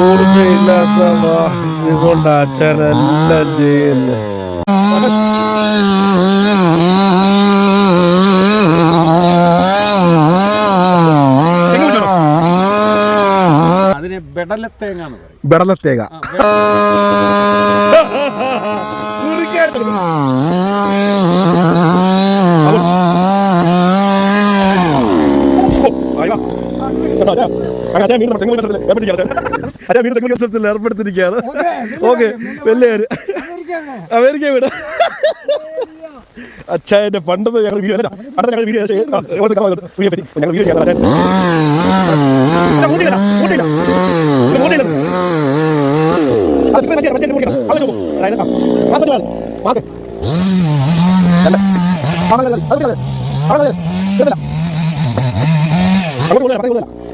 ഓർമ്മയില്ലാത്ത ഇതുകൊണ്ട് അച്ഛനെല്ലാം ചെയ്യുന്നു അതിന് ബെടലത്തേങ്ങ. എന്ന് പറയും ബെടലത്തേക ആ, ബെ- ഏർപ്പെടുത്തിരിക്കുകയാണ് ഓക്കെ വലിയൊരു അമേരിക്ക വീട് അച്ഛന്റെ പണ്ടത്തെ ഞങ്ങൾ വീഡിയോ അടുത്ത ഞങ്ങൾ വീഡിയോ വീഡിയോ പറ്റി ഞങ്ങൾ വീഡിയോ ചെയ്യാൻ. അവിടെ.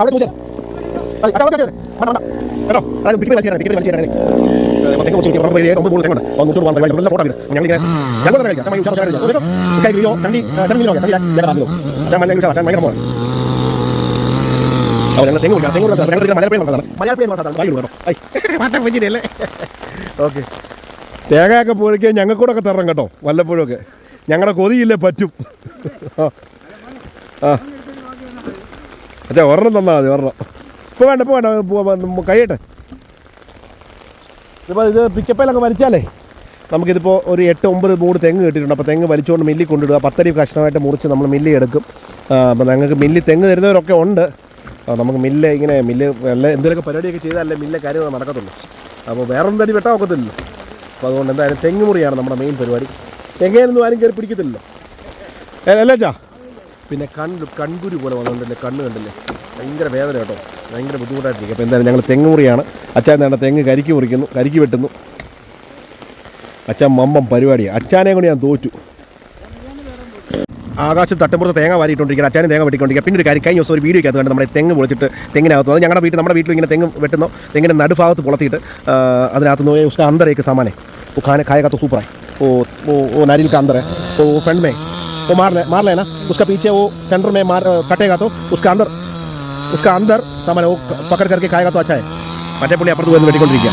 അവിടെ കേട്ടോ അതായത് പിക്കിന് വലിച്ചു തരാം പിക്കിന് വലിച്ചു തരാം തെങ്ങ് വെച്ച് നമുക്ക് ഏഴ് ഒമ്പത് മൂന്ന് തെങ്ങുണ്ട് അപ്പോൾ നൂറ്റി പോകാൻ പരിപാടി ഫോട്ടോ എടുക്കാം ഞങ്ങൾ ഇങ്ങനെ ഞങ്ങൾ തന്നെ കഴിക്കാം ചമ്മ ഉച്ചാ സ്കൈ വീഡിയോ ഞാൻ ഞാൻ കേട്ടോ പറ്റിയില്ലേ ഓക്കെ തേങ്ങയൊക്കെ ഞങ്ങൾക്ക് കൂടെ ഒക്കെ തരണം കേട്ടോ വല്ലപ്പോഴും ഒക്കെ ഞങ്ങളുടെ കൊതിയില്ലേ പറ്റും അച്ഛാ ഒരെണ്ണം തന്നാൽ മതി ഒരെണ്ണം ഇപ്പോൾ വേണ്ട ഇപ്പോൾ വേണ്ട കഴിയട്ടെ. ഇപ്പോൾ ഇത് പിക്കപ്പയിലൊക്കെ വലിച്ചാലേ നമുക്കിതിപ്പോൾ ഒരു എട്ട് ഒമ്പത് മൂട് തെങ്ങ് കിട്ടിയിട്ടുണ്ട്. അപ്പോൾ തെങ്ങ് വലിച്ചുകൊണ്ട് മില്ലി കൊണ്ടിടുക. പത്തരി കഷ്ണമായിട്ട് മുറിച്ച് നമ്മൾ മില്ലി എടുക്കും. അപ്പോൾ ഞങ്ങൾക്ക് മില്ലി തെങ്ങ് തരുന്നവരൊക്കെ ഉണ്ട്. നമുക്ക് മില്ല് ഇങ്ങനെ മില്ല് അല്ല എന്തെങ്കിലുമൊക്കെ പരിപാടിയൊക്കെ ചെയ്താലേ മില്ലെ കാര്യങ്ങൾ നടക്കത്തുള്ളൂ. അപ്പോൾ വേറൊന്നും തടി വെട്ടാൻ ഒക്കത്തില്ലല്ലോ. അപ്പോൾ അതുകൊണ്ട് എന്തായാലും തെങ്ങ് മുറിയാണ് നമ്മുടെ മെയിൻ പരിപാടി. തെങ്ങേനൊന്നും ആരും കയറി പിടിക്കത്തില്ലല്ലോ. അല്ലേ ചാ പിന്നെ കണ്ണു കൺകുരു പോലെ വന്നിട്ടുണ്ടല്ലേ കണ്ണ് കണ്ടല്ലേ? ഭയങ്കര വേദന കേട്ടോ. ഭയങ്കര ബുദ്ധിമുട്ടായിട്ടിരിക്കും. അപ്പോൾ എന്തായാലും ഞങ്ങൾ തെങ്ങ് മുറിയാണ്. അച്ഛൻ വേണ്ട തെങ്ങ് കരിക്ക് മുറിക്കുന്നു കരിക്ക് വെട്ടുന്നു. അച്ഛൻ മമ്പം പരിപാടിയാണ് അച്ഛാനെ കൊണ്ട് ഞാൻ തോറ്റു. ആകാശത്ത് തട്ടുമ്പുറത്ത് തേങ്ങ വാരിയിട്ടുണ്ടിരിക്കുക അച്ഛനും തേങ്ങ വെട്ടിക്കൊണ്ടിരിക്കുക പിന്നെ ഒരു കാര്യം കഴിഞ്ഞ ദിവസം ഒരു വീഡിയോ അകത്ത് നമ്മുടെ തെങ്ങ് പൊളിച്ചിട്ട് തെങ്ങിനകത്ത് അത് ഞങ്ങളുടെ വീട്ടിൽ നമ്മുടെ വീട്ടിൽ ഇങ്ങനെ തെങ്ങ് വെട്ടുന്നു തെങ്ങിന്റെ നടുഭാഗത്ത് പൊളത്തിയിട്ട് അതിനകത്ത് നോയ ഉസ്കാ അന്തരേക്ക് സാമാനെ. കായകത്ത് സൂപ്പറായി. ഓ ഓ നരിൽ കാന്തറേ ഓ ഫ്രണ്ട് മേ. वो वो नारियल का अंदर है तो वो फ्रंट में वो मार ले मार लेना उसका पीछे वो सेंटर में मार कटेगा तो उसका अंदर उसका अंदर सामान है वो पकड़ करके खाएगा तो अच्छा है മറ്റേ പുള്ളി അപ്പുറത്ത് വന്ന് വെട്ടിക്കൊണ്ടിരിക്കുക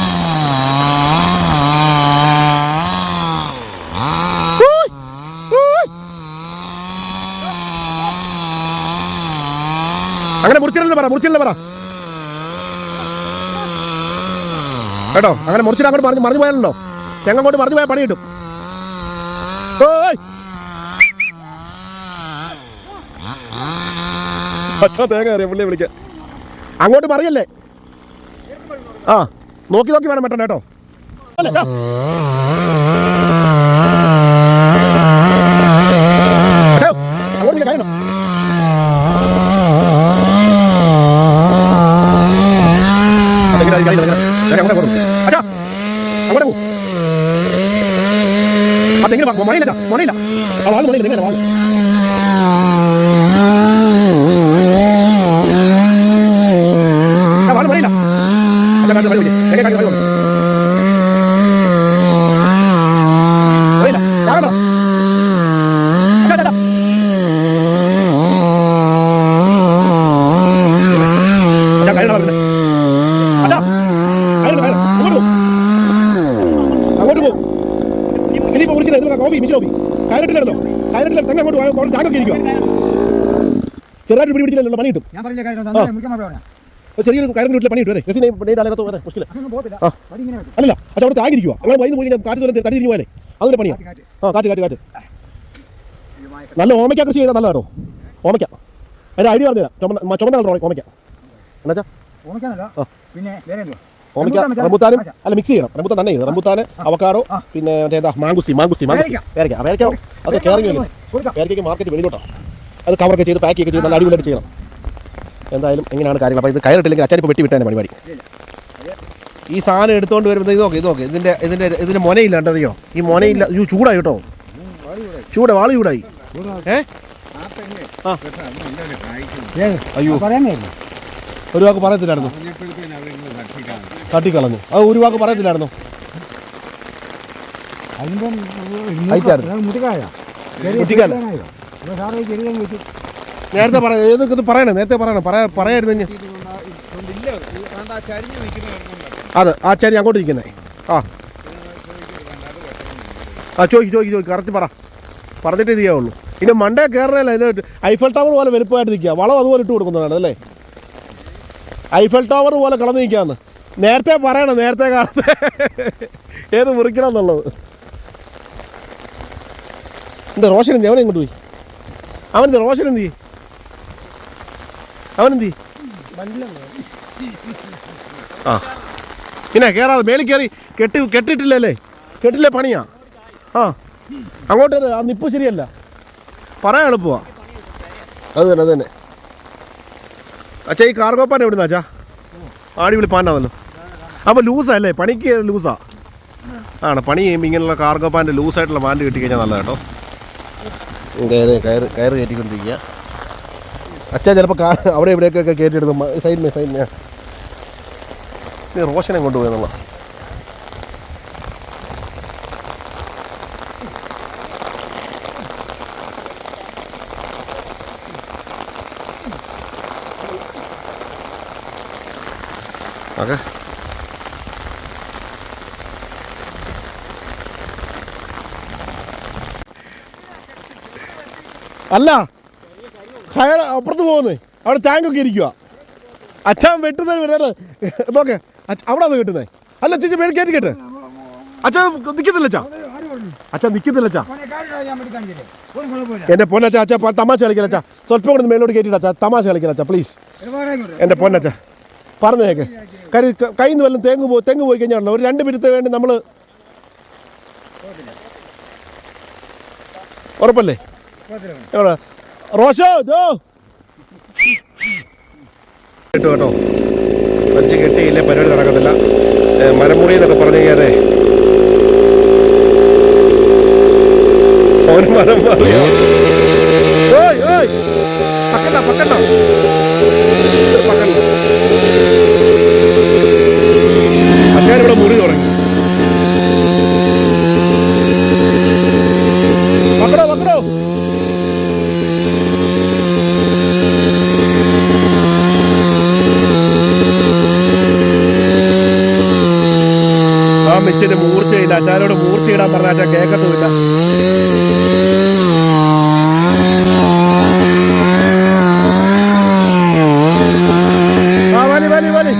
അങ്ങനെ മുറിച്ചില്ലെന്ന് പറ മുറിച്ചില്ലെന്ന് പറ കേട്ടോ അങ്ങനെ മുറിച്ചിട്ട് അങ്ങോട്ട് മറിഞ്ഞ് മറിഞ്ഞു പോയാലല്ലോ തെങ്ങോട്ട് മറിഞ്ഞു പോയാൽ പണി കിട്ടും ഓയ് അച്ഛാ തേങ്ങ അറിയാം പുള്ളിയെ വിളിക്കാൻ. അങ്ങോട്ട് പറയല്ലേ? ആ നോക്കി നോക്കി വേണം വെട്ടണം കേട്ടോ. അങ്ങോട്ട് ഇങ്ങനെ കഴിയണം അതെങ്ങനെ ആ വാൾ അങ്ങനെ. ഞാൻ അങ്ങോട്ടേ പോകുന്നു. അച്ഛാ, അങ്ങോട്ടേ പോ. ആ തെങ്ങിന് വാ, മുനയില്ല അച്ഛാ, മുനയില്ല. ആ വാൾ മുനയില്ല, ഇങ്ങനെ വാൾ. ആ വാൾ മുനയില്ല. അച്ഛാ, കാറ്റ് വഴി വിട്. എങ്ങനെ കാറ്റ് വഴി വിട്. മുനയില്ല. ഞാൻ കാണാം. അച്ഛാ, അച്ഛാ, അച്ഛാ. അച്ഛാ, കയ്യിലാണ് വരുന്നത്. അച്ഛാ, കയ്യിലാണ്, കയ്യിലാണ്. അങ്ങോട്ട് പോ. അങ്ങോട്ട് പോ ഇനിയിപ്പോ വിളിക്കുന്നത് ഇതിലൊക്കെ കോഫി മിച്ചി കോഫി കയറിട്ടില്ലല്ലോ കയറിട്ടില്ല അവിടെ താങ്കൊക്കെ ഇരിക്കുക ചെറുതായിട്ട് പിടി പിടിച്ചില്ലല്ലോ പണി കിട്ടും. ഞാൻ പറഞ്ഞ കാര്യം തന്നെ ചെറിയൊരു കയറിന് വീട്ടിൽ പണി കിട്ടും അതെ രസിനെ ഡേറ്റ് അലകത്തോ അതെ മുഷ്കില. അങ്ങ് പോകത്തില്ല. ഇങ്ങനെ അല്ലല്ല അച്ഛാ അവിടെ താങ്ങിരിക്കുക അങ്ങനെ വൈകുന്നു പോയി കാറ്റ് തുറന്ന് തടി തിരിഞ്ഞു അതൊരു പണിയാ. ആ കാറ്റ് കാറ്റ് കാറ്റ്. നല്ല ഓമയ്ക്ക കൃഷി ചെയ്താൽ നല്ലതാണോ ഓമയ്ക്ക. അതിന്റെ ഐഡിയ പറഞ്ഞുതരാം. ചുമന്ന ചുമന്ന കളർ ഓമയ്ക്ക. എന്നുവെച്ചാ ഓമയ്ക്കാനല്ല ആ. പിന്നെ വേറെ എന്തോ റംബൂട്ടാൻ റംബുത്താനും അല്ല മിക്സ് ചെയ്യണം. റംബുത്താൻ തന്നെ ചെയ്യണം റംബുത്താന് അവക്കാടോ പിന്നെ മറ്റേതാ മാങ്കുസ്തി മാങ്കുസ്തി മാങ്കുസ്തി. പേരയ്ക്ക. പേരയ്ക്ക അത് പേരയ്ക്ക. പേരക്കയ്ക്ക് മാർക്കറ്റ് വെളിയിലോട്ടാണ് അത് കവറൊക്കെ ചെയ്ത് പാക്ക് ഒക്കെ ചെയ്ത് നല്ല അടിപൊളിയായിട്ട് ചെയ്യണം. എന്തായാലും എങ്ങനെയാണ് കാര്യങ്ങൾ. അപ്പോൾ ഇത് കയറിട്ടില്ലെങ്കിൽ അച്ചാരിപ്പ് വെട്ടി വിട്ടാൻ പരിപാടി. ഈ സാധനം എടുത്തുകൊണ്ട് വരുമ്പോൾ ഇത് നോക്ക് ഇത് നോക്കി. ഇതിന്റെ ഇതിന്റെ ഇതിന്റെ മൊനയില്ലാണ്ടറിയോ ഈ മൊനയില്ല. അയ്യോ ചൂടായി കേട്ടോ. ചൂട് വാൾ ചൂടായി. ഏ? ആ. അയ്യോ. ഒരു വാക്ക് പറയത്തില്ലായിരുന്നു തട്ടിക്കളഞ്ഞു. അത് ഒരു വാക്ക് പറയത്തില്ലായിരുന്നു? നേരത്തെ പറയാം ഏതൊക്കെ ഇത് പറയണേ? നേരത്തെ പറയണം? പറയാ പറയായിരുന്നു അത് ആ ചരി അങ്ങോട്ട് ഇരിക്കുന്നേ. ആ. ആ ചോദിക്ക് ചോദിക്ക് ചോദിക്ക് കറക്റ്റ് പറ. പറഞ്ഞിട്ടേ ചെയ്യാവുള്ളൂ പിന്നെ മണ്ടേ കയറണല്ല അതിന് ഐഫൽ ടവർ പോലെ വലുപ്പമായിട്ട് നിൽക്കുക. വളം അതുപോലെ ഇട്ട് കൊടുക്കുന്നതാണ് അല്ലേ? ഐഫൽ ടവർ പോലെ കളഞ്ഞ് നിൽക്കാന്ന് നേരത്തെ പറയണം നേരത്തെ കാലത്ത് ഏത് മുറിക്കണം എന്നുള്ളത് എന്താ റോഷൻ എന്തി അവനെ ഇങ്ങോട്ട് പോയി. അവനെന്ത് റോഷൻ എന്തി അവനെന്തി? ആ. പിന്നെ കയറാതെ മേളിൽ കയറി കെട്ടി കെട്ടിട്ടില്ലല്ലേ? കെട്ടില്ലേ പണിയാ? ആ. അങ്ങോട്ട് ആ നിപ്പ് ശരിയല്ല. പറയാൻ എളുപ്പമാ. അത് തന്നെ അത് തന്നെ. അച്ഛാ ഈ കാർഗോപ്പാൻ ആടി അച്ഛാ? ആടിവിളി പാന്റാണല്ലോ അപ്പോൾ ലൂസാ അല്ലേ? പണിക്ക് ലൂസാ. ആണ് പണി ചെയ്യുമ്പോൾ ഇങ്ങനെയുള്ള കാർഗോ പാന്റ് ലൂസായിട്ടുള്ള പാന്റ് കിട്ടിക്കഴിഞ്ഞാൽ നല്ല കേട്ടോ. കയറ് കയറ് കയറ് കയറ്റിക്കൊണ്ടിരിക്കുക. അച്ഛൻ ചിലപ്പോൾ കാ അവിടെ ഇവിടെയൊക്കെ കയറ്റിയെടുക്കും. സൈഡ് മേ സൈഡ് മേ നീ റോഷനെ കൊണ്ടുപോയി എന്നുള്ള. ഓക്കെ. അല്ല കയർ അപ്പുറത്ത് പോകുന്നേ. അവിടെ ടാങ്കൊക്കെ ഇരിക്കുക അച്ഛൻ വെട്ടുന്നത് വിടാറ് നോക്കെ അവിടെ അത് കിട്ടുന്നേ അല്ല ചേച്ചി മേൽ കയറ്റി കേട്ട്. അച്ഛൻ നിൽക്കുന്നില്ല അച്ഛാ. അച്ഛൻ നിൽക്കുന്നില്ല അച്ഛാ. എന്റെ പൊന്നച്ച അച്ഛാ തമാശ കളിക്കില്ല അച്ഛാ. സ്വല്പം കൂടെ മേലോട്ട് കയറ്റിട്ട് അച്ഛാ തമാശ കളിക്കില്ല അച്ഛാ പ്ലീസ് എന്റെ പൊന്നച്ച പറഞ്ഞേക്ക് കരി കയ്യിൽ നിന്ന് വല്ലതും തെങ്ങ് പോയി തെങ്ങ് പോയി കഴിഞ്ഞാണല്ലോ ഒരു രണ്ട് മിനിറ്റ് വേണ്ടി നമ്മൾ ഉറപ്പല്ലേ. എവിടെ? റോഷോ ദോ കേട്ടോ കേട്ടോ. വലിച്ച് കെട്ടിയില്ല പരിപാടി നടക്കത്തില്ല. മരമുറി എന്നൊക്കെ പറഞ്ഞു മരം ഓയ് ഓയ് പക്കണ്ട പക്കണ്ട. പക്കണ്ട അച്ഛൻ ഇവിടെ മുറി തുടങ്ങി പക്കടോ പക്കടോ ആ മെഷീന് മൂർച്ചയില്ല അച്ഛനോട് മൂർച്ചയിടാൻ പറഞ്ഞ അച്ഛൻ കേൾക്കത്തുമില്ല ആ വലി വലി വലി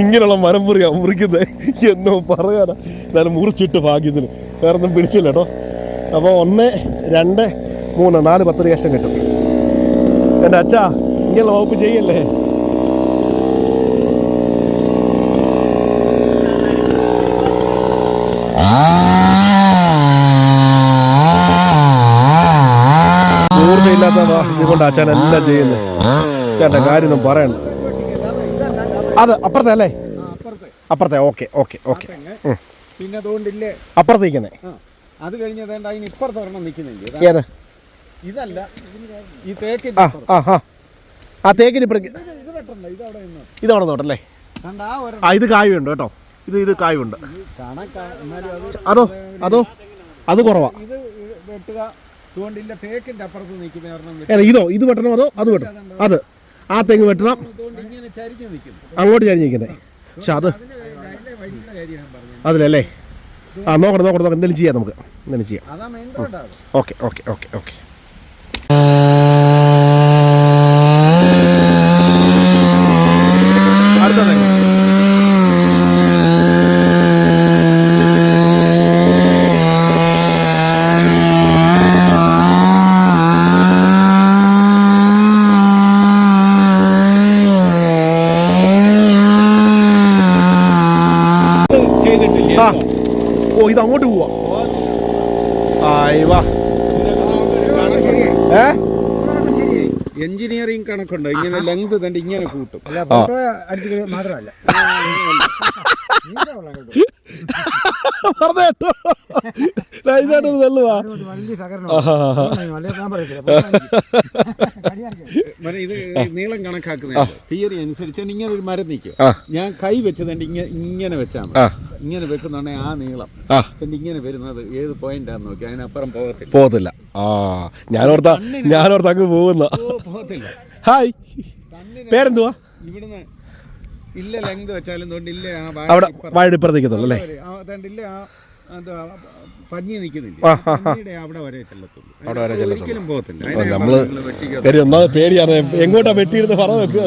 ഇങ്ങനെയുള്ള മരം മുറിയാ മുറിക്കുന്നത് എന്നോ പറയാനാ. എന്നാലും മുറിച്ചിട്ട് ഭാഗ്യത്തിന്. വേറെ ഒന്നും പിടിച്ചില്ല കേട്ടോ അപ്പോൾ ഒന്ന് രണ്ട് മൂന്ന് നാല് പത്ത് ലക്ഷം കിട്ടും. എന്റെ അച്ഛാ ഇങ്ങനെയുള്ള വകുപ്പ് ചെയ്യല്ലേ? കൂർമ്മയില്ലാത്ത ഇതുകൊണ്ട് അച്ഛൻ എല്ലാം ചെയ്യുന്നത് ചേട്ടന്റെ കാര്യമൊന്നും പറയണ്ട. അത് അപ്പുറത്തെ അല്ലേ? അപ്പുറത്തെ ഓക്കെ ഓക്കെ ഓക്കെ. പിന്നെ അതുകൊണ്ടില്ലേ അപ്പുറത്തേക്കുന്നേ. അത് കഴിഞ്ഞ് ഇപ്പുറത്തെ ഒരെണ്ണം നിൽക്കുന്നില്ല? ഏത്? ഇതല്ല ഈ തേക്ക് ആ തേക്കിന് ഇപ്പഴേക്ക് ഇതവിടെ നോട്ടല്ലേ ആ ഇത് കായുണ്ട് കേട്ടോ. ഇത് ഇത് കായുണ്ട്. അതോ അതോ അത്? കുറവാ. ഇത് വെട്ടുക അതുകൊണ്ടില്ല തേക്കിന്റെ അപ്പുറത്ത് നിൽക്കുന്ന ഒരെണ്ണം ഇതോ? ഇത് വെട്ടണം അതോ അത് വെട്ടണം അത്. ആ തെങ്ങ് വെട്ടണം. അങ്ങോട്ട് ചരിഞ്ഞ് നിൽക്കുന്നത് പക്ഷെ അത് അതിലല്ലേ? ആ നോക്കണം നോക്കണം നോക്കണം എന്തെങ്കിലും ചെയ്യാം നമുക്ക്. എന്തെങ്കിലും ചെയ്യാം. ഓക്കെ ഓക്കെ ഓക്കെ ഓക്കെ അടുത്ത തെങ്ങ് ചെയ്തിട്ടില്ല ആ ഓ ഇത് അങ്ങോട്ട് പോവാ ആയി വാ ഏ. എഞ്ചിനീയറിംഗ് കണക്കുണ്ട്? ഇങ്ങനെ ലെങ്ത് തണ്ട് ഇങ്ങനെ കൂട്ടും. മാത്രമല്ല. നീണ്ട നൈസായിട്ട് തള്ളുവാ. വലിയ സഹകരണം ഇത് നീളം കണക്കാക്കുന്ന തിയറി അനുസരിച്ച് ഇങ്ങനെ ഒരു മരം നിൽക്കും. ഞാൻ കൈ വെച്ചതുണ്ട് ഇങ്ങനെ ഇങ്ങനെ വെച്ചാൽ ഇങ്ങനെ വെക്കുന്നുണ്ടെങ്കിൽ ആ നീളം. ഇങ്ങനെ വരുന്നത് ഏത് പോയിന്റാന്ന് നോക്കി അതിനപ്പുറം പോകത്തില്ല. പോകത്തില്ല. ആ. ഞാനോർത്ത ഞാനോർത്ത് അങ്ങ് പോകുന്ന. പോകത്തില്ല. ഹായ്. പേരെന്തുവാ? ഇവിടുന്ന് ഇല്ല ലെങ്ത് വെച്ചാലും വാഴ അവിടെ വാഴപ്പുറത്തേക്ക് തോന്നുന്നു അല്ലേ. ആ, പഞ്ഞി നിൽക്കുന്നില്ല. അവിടെ വരെ ചെല്ലത്തുള്ളൂ അവിടെ വരെ ചെല്ലത്തുള്ളൂ. പോകത്തില്ല നമ്മൾ. കാര്യം ഒന്നാമത് പേടിയാണ് എങ്ങോട്ടാ വെട്ടിയിരുന്ന് പറ വെക്കുക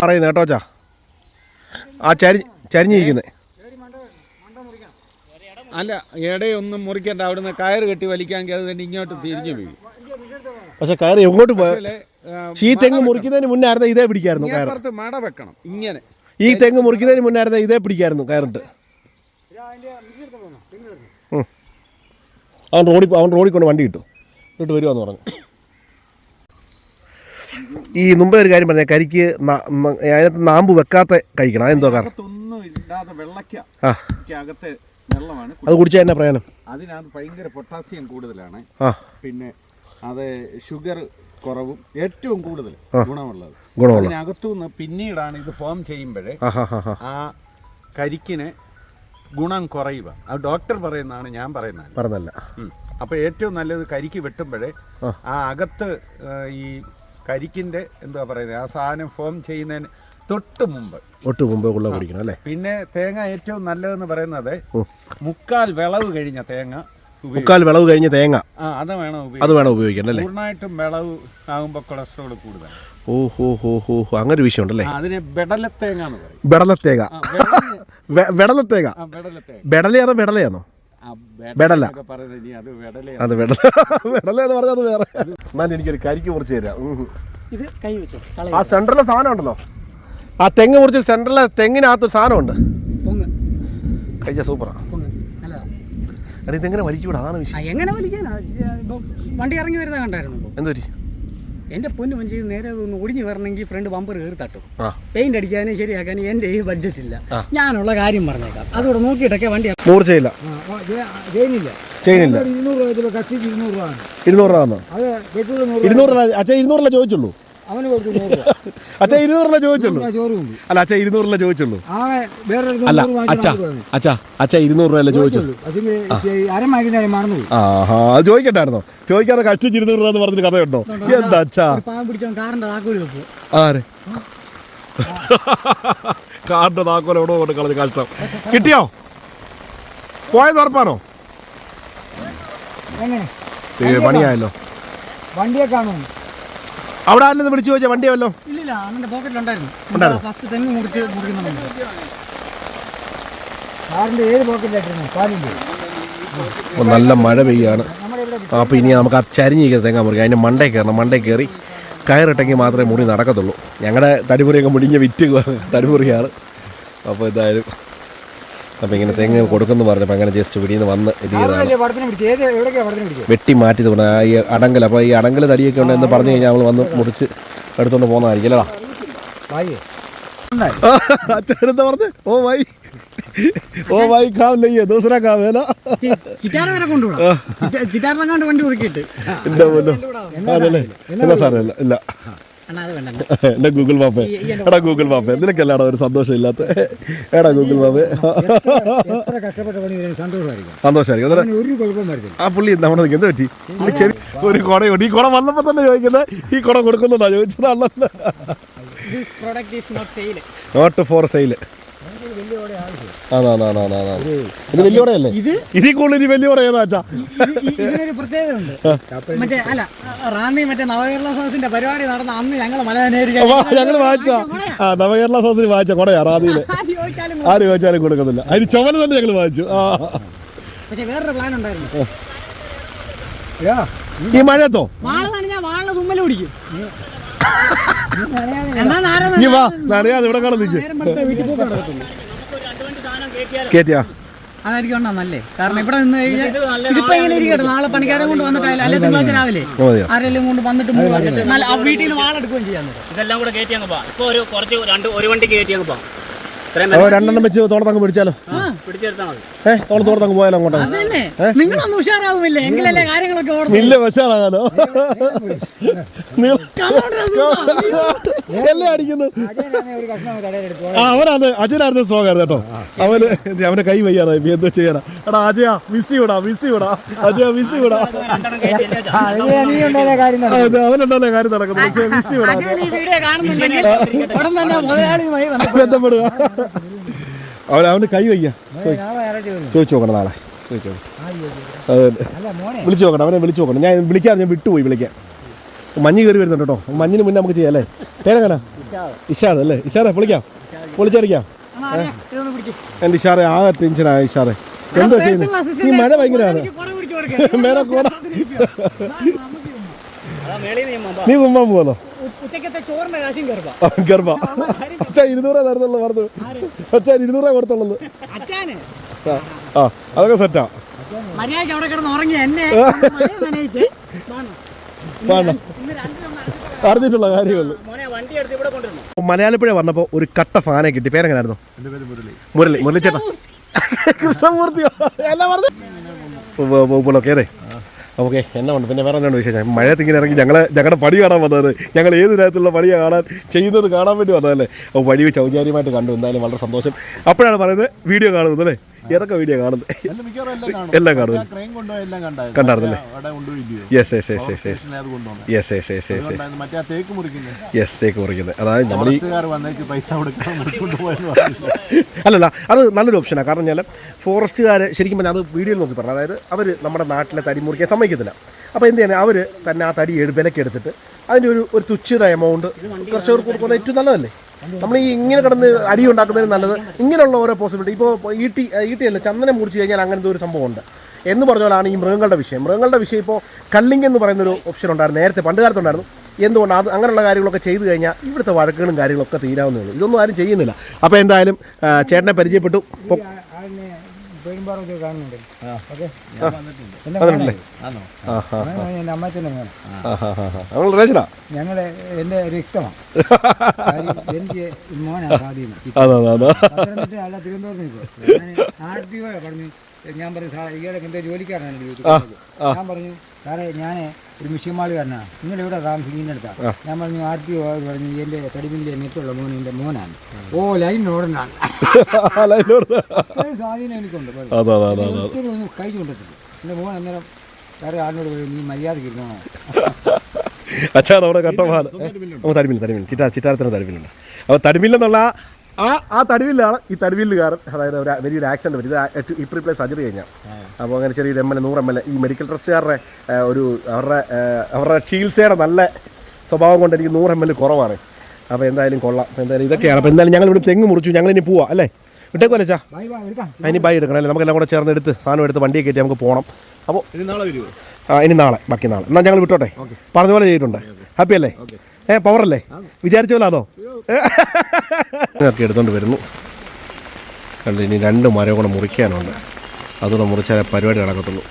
പറയുന്നത് കേട്ടോ ചാ ആ ചരി ചരിഞ്ഞിരിക്കുന്നത് അല്ല ഇടയൊന്നും മുറിക്കണ്ട. അവിടുന്ന് കയറ് കെട്ടി വലിക്കാമെങ്കിൽ അത് തന്നെ ഇങ്ങോട്ട് തിരിഞ്ഞു പോയി പക്ഷെ കയറി എങ്ങോട്ട് പോയ ഈ തെങ്ങ് മുറിക്കുന്നതിന് മുന്നേ ആയിരുന്നു ഇതേ പിടിക്കായിരുന്നു കയറ്. മട വെക്കണം ഇങ്ങനെ. ഈ തെങ്ങ് മുറിക്കുന്നതിന് മുന്നേ ആയിരുന്നു ഇതേ പിടിക്കായിരുന്നു കയറിട്ട്. അവൻ റോഡിൽ അവൻ റോഡിൽ കൊണ്ട് വണ്ടി കിട്ടും. എന്നിട്ട് വരുവാന്ന് പറഞ്ഞു. ഈ മുമ്പേ ഒരു കാര്യം പറഞ്ഞ കരിക്ക് അതിനകത്ത് നാമ്പ് വെക്കാത്ത കഴിക്കണം. അതെന്തോ കാരണം? വെള്ളമാണ്. അത് കുടിച്ചാൽ എന്നാ പ്രയോജനം? അതിനകത്ത് ഭയങ്കര പൊട്ടാസ്യം കൂടുതലാണ്. ആ. പിന്നെ അത് ഷുഗർ കുറവും ഏറ്റവും കൂടുതൽ ഗുണമുള്ളത്. ഗുണമുള്ള. അതിനകത്തുനിന്ന് പിന്നീടാണ് ഇത് ഫോം ചെയ്യുമ്പോഴേ ആ കരിക്കിന് ഗുണം കുറയുക. അത് ഡോക്ടർ പറയുന്നതാണ് ഞാൻ പറയുന്നത് പറഞ്ഞല്ല. അപ്പോൾ ഏറ്റവും നല്ലത് കരിക്ക് വെട്ടുമ്പോഴേ ആ. അകത്ത് ഈ കരിക്കിന്റെ എന്താ പറയുന്നത് ആ സാധനം ഫോം ചെയ്യുന്നതിന് തൊട്ട് മുമ്പ്. തൊട്ട് മുമ്പ് ഉള്ള കുടിക്കണം അല്ലേ? പിന്നെ തേങ്ങ ഏറ്റവും നല്ലതെന്ന് പറയുന്നത്. മുക്കാൽ വിളവ് കഴിഞ്ഞ തേങ്ങ മുക്കാൽ വിളവ് കഴിഞ്ഞ തേങ്ങ? അത് വേണം അത് വേണം ഉപയോഗിക്കണം അല്ലേ? പൂർണമായിട്ടും വിളവ് ആകുമ്പോൾ കൊളസ്ട്രോൾ കൂടുതൽ ഓ ഹോ ഹോ ഹോ. ഹോ അങ്ങനെ ഒരു വിഷയമുണ്ടല്ലേ അതിന് ബെടലത്തേങ്ങ. എന്ന് പറയും ബെടലത്തേങ്ങ. ബെടലയാണോ വെടലയാണോ? ആ, ബെടല. പറയുന്നത് ഇനി അത് ബെടലയാണ് വെടല. വെടല എന്ന് പറഞ്ഞാൽ അത് വേറെ. എന്നാൽ എനിക്കൊരു കരിക്ക് മുറിച്ച് തരാം. ഉം. ഇത് കൈ വെച്ചോ. ആ സെൻട്രലിലെ സാധനം ഉണ്ടല്ലോ. ആ തെങ്ങ് മുറിച്ച് സെൻട്രലിലെ തെങ്ങിനകത്ത് സാധനമുണ്ട്. പൊങ്ങ്. കഴിച്ച സൂപ്പറാ പൊങ്ങ്. നല്ലതാ. എടാ ഇതെങ്ങനെ വലിക്കൂടാ? അതാണ് ആ വിഷയം എങ്ങനെ വലിക്കാനാ ഇപ്പം വണ്ടി ഇറങ്ങി വരുന്നത് കണ്ടായിരുന്നു ഇപ്പോൾ എന്തൊരു എന്റെ പൊന്ന് മഞ്ചി നേരെ ഒന്ന് ഒടിഞ്ഞു വരണമെങ്കിൽ ഫ്രണ്ട് ബമ്പർ കയറി തട്ടും. ആ. പെയിന്റ് അടിക്കാനും ശരിയാക്കാനും എന്റെ ഈ ബഡ്ജറ്റ് ഇല്ല. ഞാനുള്ള കാര്യം പറഞ്ഞേക്കാം. അതുകൂടെ നോക്കിയിട്ടൊക്കെ വണ്ടി ഇറ- മൂർച്ചയില്ല ആ, ആ, ഇത് ചെയ്യുന്നില്ല ചെയ്യുന്നില്ല ഒരു ഇരുന്നൂറ് രൂപ ഇതിൽ ഇരുന്നൂറ് രൂപ ആണ്. ഇരുന്നൂറ് രൂപ തന്നോ അത് വെട്ടൂര് നൂറ് ഇരുന്നൂറ് രൂപ. അച്ഛാ ഇരുന്നൂറിലെ ചോദിച്ചുള്ളൂ? അവന് കൊടുത്തു നൂറ് രൂപ. അച്ഛാ ഇരുന്നൂറിലെ ചോദിച്ചുള്ളൂ? അല്ല അച്ഛാ ഇരുന്നൂറിലെ ചോദിച്ചുള്ളൂ? അല്ല അച്ഛാ. അച്ഛാ അച്ഛാ ഇരുന്നൂറ് രൂപയല്ലേ ചോദിച്ചുള്ളൂ. അതിന് അര മണിക്കൂർ ആ ഹാ അത് ചോദിക്കണ്ടായിരുന്നോ? ചോദിക്കാതെ കഷ്ടിച്ച് ഇരുന്നൂറ് രൂപ എന്ന് പറഞ്ഞിട്ട് കഥയുണ്ടോ? എന്താ അച്ഛാ? ആരെ? കാറിന്റെ താക്കോൽ എവിടെ കൊണ്ട് കളഞ്ഞ് കഷ്ടം. കിട്ടിയോ? പോയത് ഉറപ്പാണോ? പണിയായല്ലോ. വണ്ടിയെ കാണും അവിടെ ആരെന്ന് വിളിച്ചു ചോദിച്ചാൽ വണ്ടിയല്ലോ ഇല്ലില്ല അണ്ണന്റെ പോക്കറ്റിലുണ്ടായിരുന്നു ഫസ്റ്റ് തെങ്ങ് മുറിച്ച് മുറിക്കുന്നുണ്ട് കാറിന്റെ ഏത് പോക്കറ്റിലായിട്ടിരുന്നു കാലിന്റെ അപ്പോൾ നല്ല മഴ പെയ്യാണ്. അപ്പൊ അപ്പോൾ ഇനി നമുക്ക് ആ ചരിഞ്ഞിരിക്കുന്ന തേങ്ങ മുറിക്കാം അതിന്റെ മണ്ടേ കയറണം മണ്ടേ കയറി കയറിട്ടെങ്കിൽ മാത്രമേ മുറി നടക്കത്തുള്ളൂ. ഞങ്ങളുടെ തടിമുറിയൊക്കെ മുടിഞ്ഞ് വിറ്റ് തടിമുറിയാണ് അപ്പോൾ എന്തായാലും അപ്പോൾ ഇങ്ങനെ തെങ്ങ് കൊടുക്കുന്നു പറഞ്ഞപ്പോൾ അങ്ങനെ ജസ്റ്റ് വന്ന് ഇത് ചെയ്തതാണ്. ഏത് എവിടേക്കാ പടത്തിന് വെട്ടി മാറ്റി തോന്നുന്നു ആ ഈ അടങ്കൽ അപ്പോൾ ഈ അടങ്കൽ തടിയൊക്കെ ഉണ്ടെന്ന് പറഞ്ഞു കഴിഞ്ഞാൽ നമ്മൾ വന്ന് മുറിച്ച് എടുത്തുകൊണ്ട് പോകുന്നതായിരിക്കും അല്ലടാ. വായേ. അച്ഛൻ എന്താ പറഞ്ഞത് ഓ വൈ ഓ വൈ കാം ലയ്യേ ദൂസരാ കാം വേല. ചിറ്റാര വരെ കൊണ്ടുവിടാം. ചിറ്റാറിനെ കണ്ട് വണ്ടി ഇല്ല സാറേ ഇല്ല ഇല്ല വേണ്ട ഗൂഗിൾ മാപ്പ്. എടാ ഗൂഗിൾ മാപ്പ്. എന്തിനൊക്കെയല്ലാടാ ഒരു സന്തോഷം ഇല്ലാത്ത എടാ ഗൂഗിൾ മാപ്പ്. സന്തോഷമായിരിക്കും. ആ പുള്ളി എന്താ എന്ത് പറ്റി? ഒരു കുടയുണ്ട് ഈ കുട വന്നപ്പോൾ തന്നെ ചോദിക്കുന്നത് ഈ കുട കൊടുക്കുന്നതാ not sale not for sale ഇത് വലിയ കുടയല്ലേ ഇത് ഇതിൽ കൂടുതൽ ഇനി വലിയ കുട ഏതാ അച്ഛാ ഇത് ഇ- ഇതിനൊരു പ്രത്യേകത ഉണ്ട് മറ്റേ അല്ല റാന്നി മറ്റേ നവകേരള സദസ്സിന്റെ പരിപാടി നടന്ന അന്ന് ഞങ്ങൾ ഞങ്ങൾ വായിച്ചാ. ആ നവകേരള സദസ്സിന് വായിച്ച കൊടയാ റാന്നിയിൽ. ആര് ചോദിച്ചാലും കൊടുക്കുന്നില്ല. അതിന് ചുമല തന്നെ ഞങ്ങൾ വായിച്ചു. ആ. പക്ഷെ വേറൊരു പ്ലാൻ ഉണ്ടായിരുന്നു. യാ ഈ മഴയത്തോ? വാള നനഞ്ഞാ വാളിന് തുമ്മൽ പിടിക്കും. ഇനി വാ അറിയാതെ ഇവിടെ കാണാൻ അതായിരിക്കും നല്ലേ? കാരണം ഇവിടെ നിന്ന് കഴിഞ്ഞാൽ ഇതിപ്പോ ഇങ്ങനെ ഇരിക്കട്ടെ? നാളെ പണിക്കാരെ കൊണ്ട് വന്നിട്ടായാലും അല്ലെ തിങ്കളാഴ്ച രാവിലെ ആരെല്ലാം ആരെങ്കിലും കൊണ്ട് വന്നിട്ട്. നല്ല വീട്ടിൽ നിന്ന് വാളെടുക്കുകയും ചെയ്യാൻ ഇതെല്ലാം കൂടെ കയറ്റി അങ്ങ് പോവാം. ഇപ്പോൾ ഒരു കുറച്ച് രണ്ട് ഒരു വണ്ടി കയറ്റി അങ്ങ് പോവാം. രണ്ടെണ്ണം വെച്ച് തോളത്തങ്ങ് പിടിച്ചാലോ? പിടിച്ചെടുത്താൽ മതി. ഏഹ് തോളത്ത് തോളത്തങ്ങ് പോയാലോ അങ്ങോട്ടങ്ങ് അത് തന്നെ നിങ്ങളൊന്നും ഉഷാറാവുമില്ലേ എങ്കിലല്ലേ കാര്യങ്ങളൊക്കെ ഓർമ്മ ഇല്ല വശാറാകാലോ എല്ലാം അടിക്കുന്നു. ഒരു കഷ്ണം കടയിലെടുത്തു ആ അവനാണ് അജയനായിരുന്നു സ്ട്രോങ്ങായിരുന്നു കേട്ടോ. അവന് അവന്റെ കൈ വയ്യാതായി ഇപ്പൊ എന്താ ചെയ്യാനാ? എടാ അജയ മിസ്സി വിടാ മിസ്സി വിടാ അജയ മിസ്സി വിടാ ഉണ്ടായ കാര്യം നടക്കും. അത് അവനുണ്ടല്ലേ കാര്യം നടക്കുന്നത് പക്ഷേ മിസ് വിടാ ബന്ധപ്പെടുക. അവൻ അവന്റെ കൈ വയ്യ. ചോദിച്ചു നോക്കണം നാളെ. ചോദിച്ചു നോക്കണം ആ, അയ്യോ. അതെ അല്ല മോനെ. വിളിച്ചു നോക്കണം അവനെ വിളിച്ചു നോക്കണം. ഞാൻ വിളിക്കാതെ ഞാൻ വിട്ടുപോയി വിളിക്കാൻ. മഞ്ഞ് കയറി വരുന്നുണ്ട് കേട്ടോ. മഞ്ഞിന് മുന്നേ നമുക്ക് ചെയ്യാം അല്ലേ? പേരെങ്ങനെ? ഇഷാദ്. അല്ലേ? ഇഷാദെ വിളിക്കാം. വിളിച്ചടിക്കാം. എന്റെ ഇഷാറെ ആ ടെൻഷനായ ഇഷാറെ എന്താ ചെയ്യുന്നത് ഈ മഴ ഭയങ്കരമാണ്. മേലെ കൂട അതാ മേളിൽ നിന്ന് ഞാൻ നീ കാശും കയറുക ഗർഭ അച്ഛാ ഇരുന്നൂറേ തരുന്നുള്ളൂ പറഞ്ഞു അച്ഛാ ഇരുന്നൂറേ കൊടുത്തുള്ളത് ആ അതൊക്കെ സെറ്റാ മര്യാദയ്ക്ക് അവിടെ കിടന്ന് ഉറങ്ങി എന്നെ അറിഞ്ഞിട്ടുള്ള കാര്യമുള്ളൂ മലയാളപ്പുഴ വന്നപ്പോൾ ഒരു കട്ട ഫാനെ കിട്ടി പേരെങ്ങനായിരുന്നു എന്റെ പേര് മുരളി മുരളി മുരളി ചേട്ടാ കൃഷ്ണമൂർത്തിയോ എല്ലാം പറഞ്ഞു ഓക്കെ അതെ ഓക്കെ എന്നാ ഉണ്ട്? പിന്നെ വേറെ എന്നാണ് വിശേഷം? മഴയത്ത് ഇങ്ങനെ ഇറങ്ങി ഞങ്ങൾ ഞങ്ങളുടെ പണി കാണാൻ വന്നത് ഞങ്ങൾ ഏത് തരത്തിലുള്ള പണിയാണ് കാണാൻ ചെയ്യുന്നത് കാണാൻ വേണ്ടി വന്നതല്ലേ? അപ്പോൾ വഴി വെച്ച് ഔചാര്യമായിട്ട് കണ്ടു. എന്തായാലും വളരെ സന്തോഷം. അപ്പോഴാണ് പറയുന്നത് വീഡിയോ കാണുന്നത് അല്ലേ? ഏതൊക്കെ വീഡിയോ കാണുന്നത്? എല്ലാം കാണും. കണ്ടായിരുന്നല്ലേ? അവിടെ കൊണ്ടുപോയില്ലയോ yes yes yes yes yes സ്റ്റേഷനിൽ അത് കൊണ്ടുപോകണം യെസ് യെസ് യെസ് യെസ് അതുകൊണ്ടായിരുന്നു മറ്റേ ആ തേക്ക് മുറിക്കുന്നത് അതായത് നമ്മൾ ഈ അല്ലല്ല അത് നല്ലൊരു ഓപ്ഷനാണ് കാരണം ഞാൻ ഫോറസ്റ്റുകാർ ശരിക്കും പറഞ്ഞാൽ അത് വീഡിയോയിൽ നോക്കി പറഞ്ഞു. അതായത് അവർ നമ്മുടെ നാട്ടിലെ തടി മുറിക്കാൻ സമ്മതിക്കത്തില്ല. അപ്പോൾ എന്ത് ചെയ്യണം അവർ തന്നെ ആ തടി വിലക്കെടുത്തിട്ട് അതിന്റെ ഒരു ഒരു തുച്ഛിത എമൗണ്ട് കർഷകർക്ക് കൊടുക്കുന്ന ഏറ്റവും നല്ലതല്ലേ? നമ്മൾ ഈ ഇങ്ങനെ കിടന്ന് അടി ഉണ്ടാക്കുന്നതിന് നല്ലത് ഇങ്ങനെയുള്ള ഓരോ പോസിബിലിറ്റി ഇപ്പോൾ ഈട്ടി ഈട്ടിയല്ല ചന്ദനം മുറിച്ച് കഴിഞ്ഞാൽ അങ്ങനത്തെ ഒരു സംഭവമുണ്ട്. എന്ന് പറഞ്ഞാലാണ് ഈ മൃഗങ്ങളുടെ വിഷയം. മൃഗങ്ങളുടെ വിഷയം ഇപ്പോൾ കള്ളിങ് എന്ന് പറയുന്നൊരു ഓപ്ഷൻ ഉണ്ടായിരുന്നു. നേരത്തെ പണ്ട് കാലത്തുണ്ടായിരുന്നു. എന്തുകൊണ്ട് അത് അങ്ങനെയുള്ള കാര്യങ്ങളൊക്കെ ചെയ്തു കഴിഞ്ഞാൽ ഇവിടുത്തെ വഴക്കുകളും കാര്യങ്ങളൊക്കെ തീരാവുന്നേ ഉള്ളൂ. ഇതൊന്നും ആരും ചെയ്യുന്നില്ല. അപ്പോൾ എന്തായാലും ചേട്ടനെ പരിചയപ്പെട്ടു. പൊ- അതിനെ പെരുമ്പാറൊക്കെ കാണുന്നുണ്ട് ഓക്കെ റിലേഷനാ? ഞങ്ങളുടെ എന്റെ രക്തമാണ് എനിക്ക് മോനാണ് അല്ല തിരുവനന്തപുരത്ത് ഞാൻ പറഞ്ഞു ഞാൻ പറഞ്ഞു സാർ ഈയിടെ എന്തോ ജോലിക്കാരനാണ് ചോദിച്ചത് ഞാൻ പറഞ്ഞു സാറേ ഞാൻ ഒരു മിഷ്യന്മാളുകാരനാണ് നിങ്ങൾ താമസിക്കുന്ന താമസിക്കുന്നിടത്താണ് ഞാൻ പറഞ്ഞു ആർ ടി ഒ പറഞ്ഞു എന്റെ തടിമില്ലിലെ നെറ്റുള്ള മോൻ എന്റെ മോനാണ്. ഓ ലൈൻ ഓടനാണ് അത്രയും സ്വാധീനം എനിക്കുണ്ട് ഒത്തിരി ഒന്നും കൈ കൊണ്ടെത്തില്ല എന്റെ മോൻ അന്നേരം വേറെ ആളിനോട് പോയി നീ മര്യാദയ്ക്ക് ഇരുന്നോ അച്ഛാ നമ്മുടെ കട്ടമാല. ഓ തടിമില്ല തടിമില്ല. ചിറ്റാ ചിറ്റാരത്തിന് തടിമില്ലുണ്ട്. അപ്പോൾ തടിമില്ലെന്നുള്ള ആ ആ തടിവില്ലാണ് ഈ തടിവില്ലുകാരൻ അതായത് ഒരു വലിയൊരു ആക്സിഡന്റ് പറ്റി. ഇത് ഇപ്പോൾ പ്ലേ സർജറി കഴിഞ്ഞാൽ അപ്പോൾ അങ്ങനെ ചെറിയൊരു എം എൽ എ നൂറ് എം എൽ എ ഈ മെഡിക്കൽ ട്രസ്റ്റുകാരുടെ ഒരു അവരുടെ അവരുടെ ചികിത്സയുടെ നല്ല സ്വഭാവം കൊണ്ട് എനിക്ക് നൂറ് എം എൽ കുറവാണ്. അപ്പോൾ എന്തായാലും കൊള്ളാം. അപ്പോൾ എന്തായാലും ഇതൊക്കെയാണ്. അപ്പോൾ എന്തായാലും ഞങ്ങൾ ഇവിടെ തെങ്ങ് മുറിച്ചു. ഞങ്ങൾ ഇനി പോവാം അല്ലേ? വിട്ടേക്കുമല്ലേ ചാ ബൈ ബൈ എടുക്കാം. അതിന് ബൈ എടുക്കണം അല്ലേ? നമുക്കെല്ലാം കൂടെ ചേർന്ന് എടുത്ത് സാധനം എടുത്ത് വണ്ടിയെ കയറ്റി നമുക്ക് പോകണം അപ്പോൾ ഇനി നാളെ വരുമോ ആ ഇനി നാളെ ബാക്കി നാളെ. എന്നാൽ ഞങ്ങൾ വിട്ടോട്ടെ? പറഞ്ഞ പോലെ ചെയ്തിട്ടുണ്ട്. ഹാപ്പി അല്ലേ? ഏ പവറല്ലേ വിചാരിച്ച പോലെ അതോ ഇതൊക്കെ എടുത്തോണ്ട് വരുന്നു. കണ്ട് ഇനി രണ്ട് മരം കൂടെ മുറിക്കാനുണ്ട്. അതുകൂടെ മുറിച്ചാലേ പരിപാടി നടക്കത്തുള്ളൂ.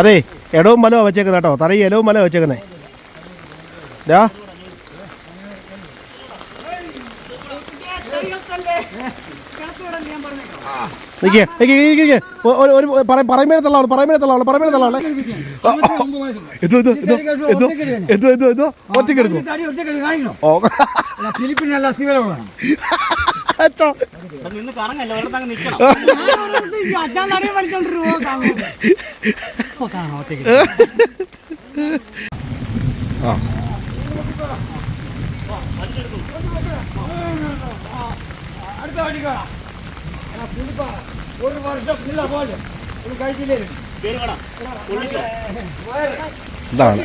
അതെ ഇടവും മലവും വെച്ചേക്കുന്നേട്ടോ തറയും ഇലവും മലവും വെച്ചേക്കുന്നേ ഡാ നിൽക്കുക നിൽക്കുക ഒരു ഒരു പറയുമ്പോൾ തള്ളാണ് പറയുമ്പോൾ തള്ളാണ് പറയുമ്പോൾ തള്ളാണ് എന്തോ എന്തോ എന്തോ എന്തോ എന്തോ എന്തോ എന്തോ ഒറ്റയ്ക്ക് എടുക്കും ഓ ഒരു വർഷം കഴിച്ചില്ലേ? ഇതാണ്.